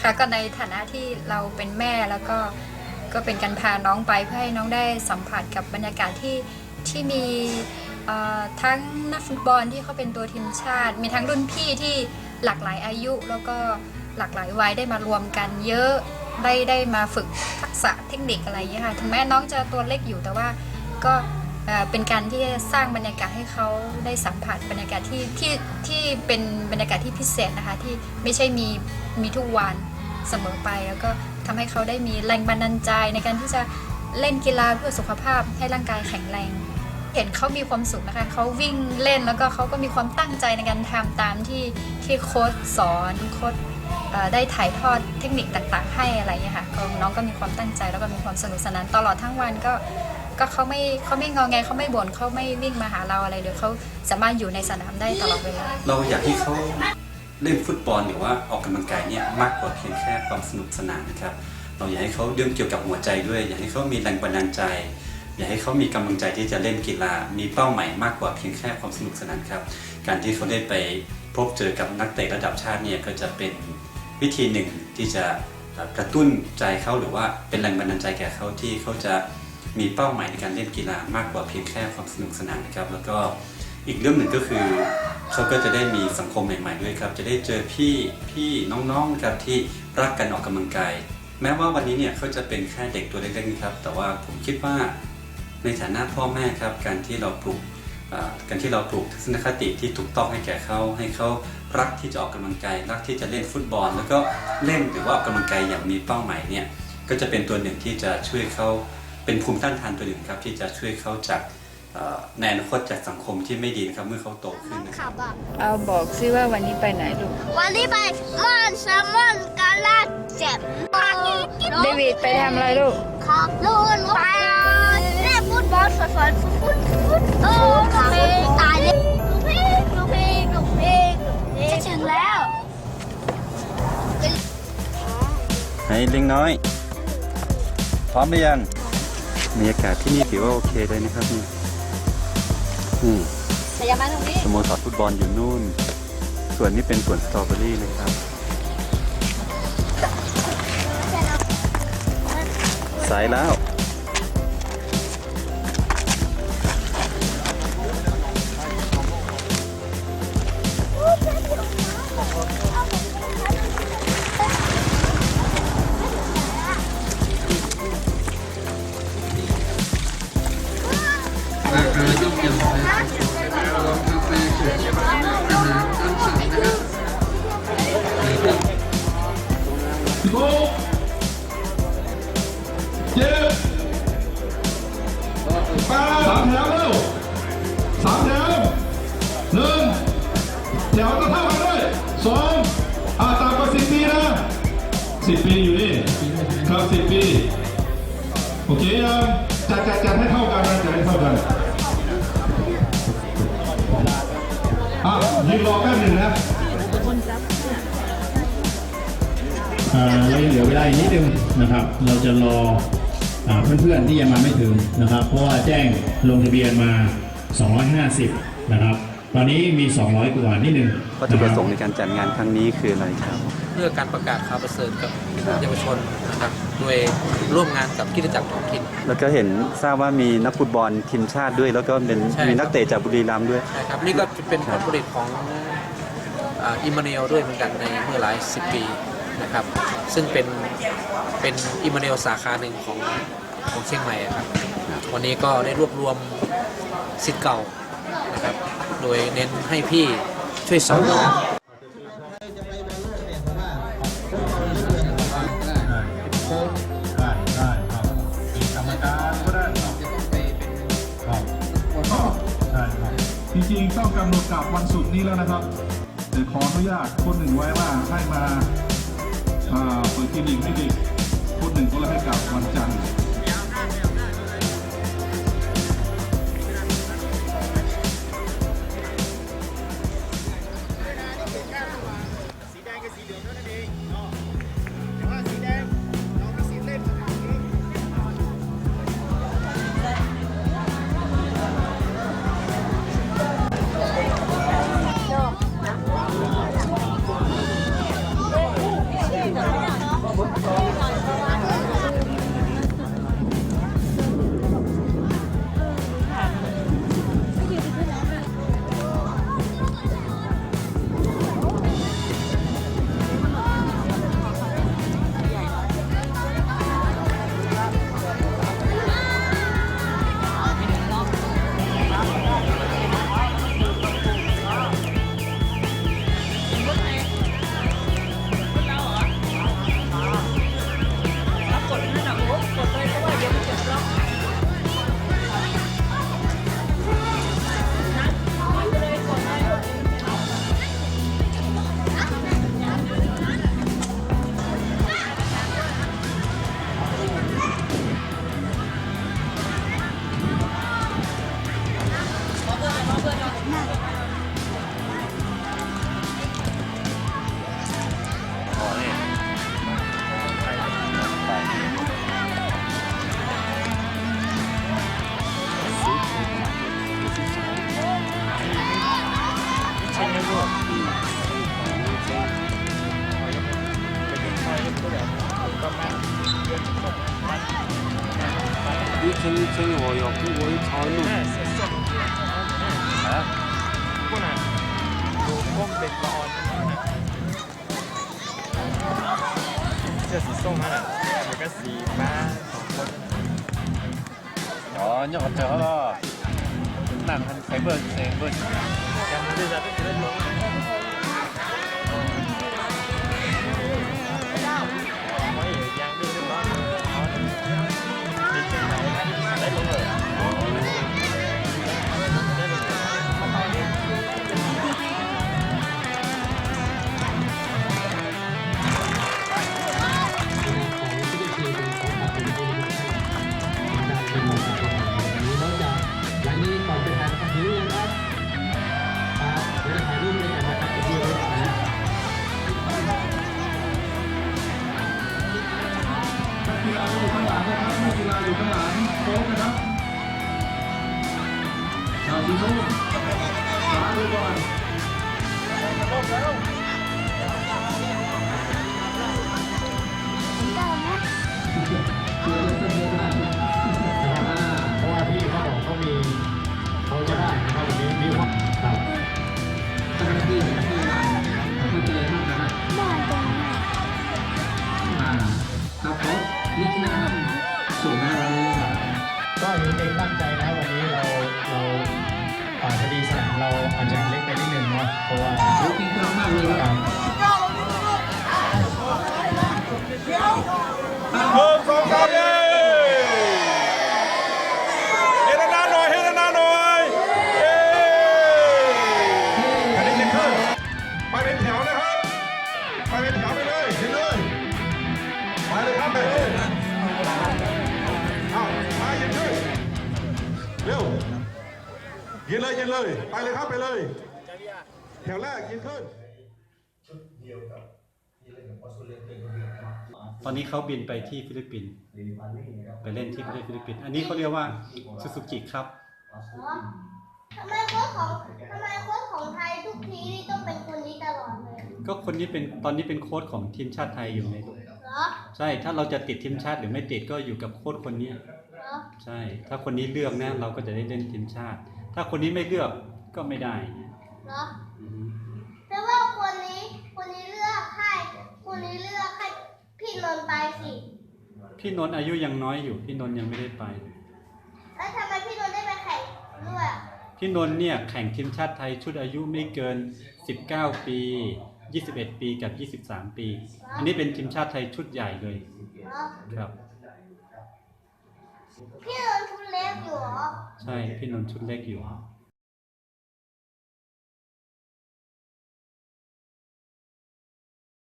ค่ะก็ในฐานะที่เราเป็นแม่แล้วก็ก็เป็นการพาน้องไปเพื่อให้น้องได้สัมผัสกับบรรยากาศที่ที่มีทั้งนักฟุตบอลที่เขาเป็นตัวทีมชาติ มีทั้งรุ่นพี่ที่หลากหลายอายุ แล้วก็หลากหลายวัยได้มารวมกันเยอะได้ได้มาฝึกทักษะเทคนิคอะไรอย่างเงี้ยค่ะถึงแม้น้องจะตัวเล็กอยู่แต่ว่าก็เป็นการที่สร้างบรรยากาศให้เขาได้สัมผัสบรรยากาศที่ที่ที่เป็นบรรยากาศที่พิเศษนะคะที่ไม่ใช่มี มีทุกวันเสมอไป แล้วก็ทำให้เขาได้มีแรงบันดาลใจในการที่จะเล่นกีฬาเพื่อสุขภาพให้ร่างกายแข็งแรง เห็นเขามีความสุขนะคะเขาวิ่งเล่นแล้วก็เขาก็มีความตั้งใจในการทำตามที่ที่โค้ชสอนโค้ชได้ถ่ายทอดเทคนิคต่างๆ ให้อะไรอย่างเงี้ยค่ะน้องก็มีความตั้งใจแล้วก็มีความสนุกสนานตลอดทั้งวันก็ก็เขาไม่เขาไม่งอแงเขาไม่บ่นเขาไม่วิ่งมาหาเราอะไรเลยเขาสามารถอยู่ในสนามได้ตลอดเวลาเราอยากให้เขา เล่นฟุตบอลหรือว่าออกกำลังกายเนี่ยมากกว่าเพียงแค่ความสนุกสนานนะครับ เราอยากให้เขาเรื่องเกี่ยวกับหัวใจด้วย อยากให้เขามีแรงบันดาลใจ อยากให้เขามีกำลังใจที่จะเล่นกีฬา มีเป้าหมายมากกว่าเพียงแค่ความสนุกสนานครับ การที่เขาได้ไปพบเจอกับนักเตะระดับชาติเนี่ยก็จะเป็นวิธีหนึ่งที่จะกระตุ้นใจเขาหรือว่าเป็นแรงบันดาลใจแก่เขาที่เขาจะมีเป้าหมายในการเล่นกีฬามากกว่าเพียงแค่ความสนุกสนานนะครับ แล้วก็ อีกเรื่องหนึ่งก็คือเขาก็จะได้มีสังคมใหม่ ๆ ด้วยครับ จะได้เจอพี่พี่น้องๆครับที่รักกันออกกำลังกาย แม้ว่าวันนี้เนี่ยเขาจะเป็นแค่เด็กตัวเล็กๆนะครับ แต่ว่าผมคิดว่าในฐานะพ่อแม่ครับ การที่เราปลูกการที่เราปลูกทัศนคติที่ถูกต้องให้แก่เขาให้เขารักที่จะออกกำลังกายรักที่จะเล่นฟุตบอล แล้วก็เล่นหรือว่าออกกำลังกายอย่างมีเป้าหมายเนี่ยก็จะเป็นตัวหนึ่งที่จะช่วยเขาเป็นภูมิต้านทานตัวหนึ่งครับที่จะช่วยเขาจาก ในอนาคตจากสังคมที่ไม่ดีนะครับเมื่อเขาโตขึ้นนะครับขับอะเอาบอกซิว่าวันนี้ไปไหนลูก วันนี้ไปม่อนแซลมอนกาลาเจ็บเดวิดไปทำอะไรลูกขับลูนไปเล่นฟุตบอลสวยๆฟุตฟุตฟุตโอ้เพลงตายเลยลูกเพลงลูกเพลงลูกเพลงจะถึงแล้วให้ลิงน้อย พร้อมหรือยังบรรยากาศที่นี่ถือว่าโอเคเลยนะครับนี่ อืมแต่อย่ามาตรงนี้สโมสรฟุตบอลอยู่นู่น ส่วนนี้เป็นสวนสตรอเบอรี่นะครับ สายแล้ว สิบปีอยู่นี่ครับสิบปี โอเคยังจัดจัดจัดให้เท่ากันนะจัดให้เท่ากันอะยืนรอแป๊บหนึ่งนะเอ่อเรายังเหลือเวลาอีกนิดนึงนะครับ เราจะรออ่าเพื่อนๆที่ยังมาไม่ถึงนะครับ เพราะว่าแจ้งลงทะเบียนมา 250 นะครับ ตอนนี้มี 200 กว่านิดนึงวัตถุประสงค์ในการจัดงานครั้งนี้คืออะไรครับ เพื่อการประกาศข่าวประเสริฐกับเยาวชนนะครับโดยร่วมงานกับกิจจักรท้องถิ่น แล้วก็เห็นทราบว่ามีนักฟุตบอลทีมชาติด้วย แล้วก็เป็นใช่มีนักเตะจากบุรีรัมย์ด้วยนะครับนี่ก็เป็นผลผลิตของอิมมาเนลด้วยเหมือนกันในเมื่อหลายสิบปีนะครับ ซึ่งเป็นเป็นอิมมาเนลสาขาหนึ่งของของเชียงใหม่อะครับ วันนี้ก็ได้รวบรวมสิทธิ์เก่านะครับ โดยเน้นให้พี่ช่วยสอนได้ได้ครับมีกรรมการก็ได้ครับครับได้ครับจริงๆต้องกำหนดกลับวันศุกร์นี้แล้วนะครับแต่ขออนุญาตคนหนึ่งไว้ว่าให้มาอ่าเปิดคลินิกให้เด็กคนหนึ่งก็เลยให้กลับวันจันทร์ 你请请我有我有草路。 พวกน่ะดูก้มเป็นบอลเสื้อสีส้มนั่นน่ะแล้วก็สีฟ้าสองคน 哦，你好正好了，那很开门开门。 ยังไม่ได้จะได้ลงไม่ ยืนเลยยืนเลย ไปเลยครับไปเลยแถวแรกยืนขึ้นตอนนี้เขาบินไปที่ฟิลิปปินส์ไปเล่นที่ประเทศฟิลิปปินส์อันนี้เขาเรียกว่าซูซูกิครับ ทำไมโค้ชของทำไมโค้ชของไทยทุกทีนี่ต้องเป็นคนนี้ตลอดเลยก็คนนี้เป็นตอนนี้เป็นโค้ชของทีมชาติไทยอยู่ในเหรอใช่ ถ้าเราจะติดทีมชาติหรือไม่ติดก็อยู่กับโค้ชคนเนี้ยเหรอ ใช่ ถ้าคนนี้เลือกนะเราก็จะได้เล่นทีมชาติ ถ้าคนนี้ไม่เลือกก็ไม่ได้เหรออือฮึแปลว่าคนนี้ คนนี้เลือกให้ คนนี้เลือกให้พี่นนท์ไปสิ พี่นนท์อายุยังน้อยอยู่ พี่นนท์ยังไม่ได้ไป แล้วทำไมพี่นนท์ได้ไปแข่งด้วยอะพี่นนท์เนี่ยแข่งทีมชาติไทยชุดอายุไม่เกิน 19 ปี 21 ปีกับ 23 ปี อันนี้เป็นทีมชาติไทยชุดใหญ่เลยเหรอครับ พี่นนท์ชุด เล็กอยู่เหรอ ใช่ พี่นนท์ชุดเล็กอยู่ครับ